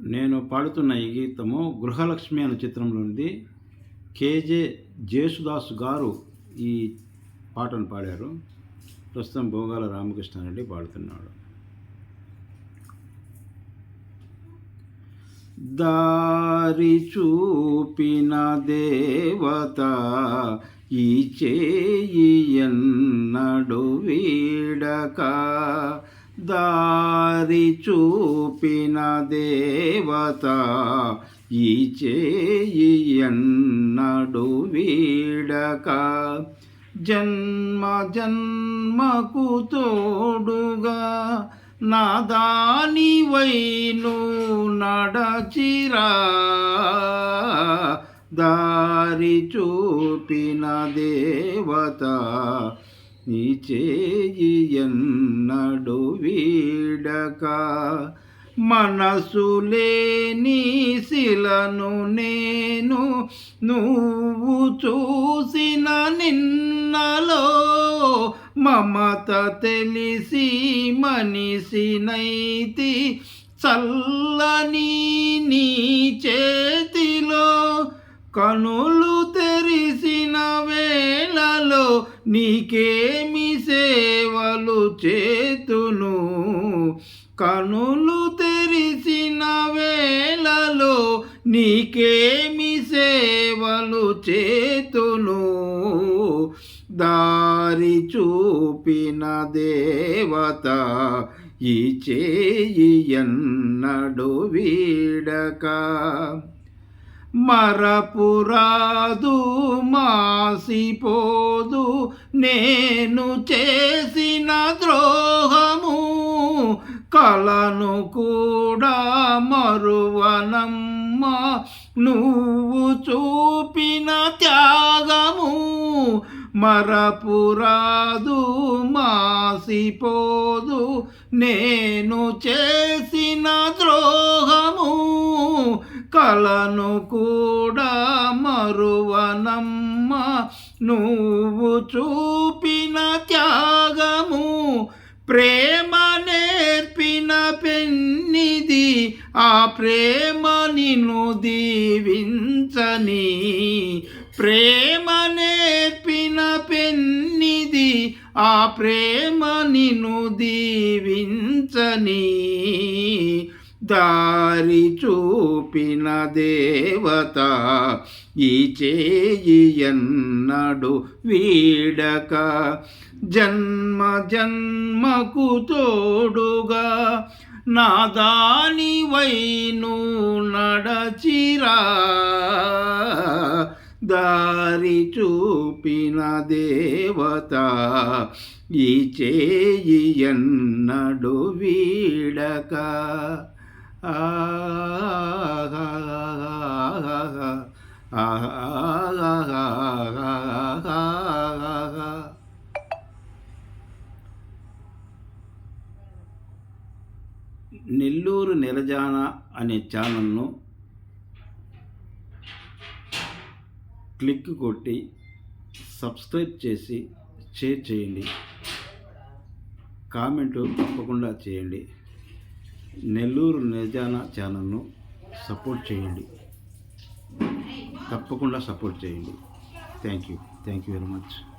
నేను పాడుతున్న ఈ గీతము గృహలక్ష్మి అనే చిత్రంలోనిది. కేజే జేసుదాస్ గారు ఈ పాటను పాడారు. ప్రస్తుతం భోగాల రామకృష్ణారెడ్డి పాడుతున్నాడు. దారి చూపిన దేవత ఈ చేయి ఎన్నడు వీడక దారి చూపిన దేవత ఈ చేయి ఎన్నడు వీడక. జన్మ జన్మకు తోడుగా నాదాని వైను నడచిరా. దారి చూపిన దేవత నీ చేయి ఎన్నడు వీడక మనసు లేని శిలను నేను నువ్వు చూసిన నిన్నలో మమత తెలిసి మనిషినైతి చల్లని నీ చేతిలో కనులు తెరిసిన వేళలో నీకేమి సేవలు చేతును కనులు తెరిసిన వేళలో నీకేమి సేవలు చేతును? దారి చూపిన దేవత ఈ చేయి ఎన్నడు వీడక. మరపురాదు మాసిపోదు నేను చేసిన ద్రోహం కలను కూడా మరువనమ్మ. నువ్వు చూపిన త్యాగము మరపురాదు మాసిపోదు. నేను చేసిన ద్రోహము కలను కూడా మరువనమ్మ. నువ్వు చూపిన త్యాగము ప్రేమ పెన్నిది ఆ ప్రేమ నిన్ను దీవించని. ప్రేమ నేర్పిన పెన్నిది ఆ ప్రేమ నిన్ను దీవించని. దారి చూపిన దేవత ఈ చేయి ఎన్నడు వీడక. జన్మ జన్మకు తోడుగా నా దాని వైను నడచిరా. దారి చూపిన దేవత ఈ చేయి ఎన్నడు వీడక. నెల్లూరు నెలజాన అనే ఛానల్ను క్లిక్ కొట్టి సబ్స్క్రైబ్ చేసి షేర్ చేయండి. కామెంటు తప్పకుండా చేయండి. నెల్లూరు నిజానా ఛానల్ను సపోర్ట్ చేయండి. తప్పకుండా సపోర్ట్ చేయండి. Thank you. Thank you very much.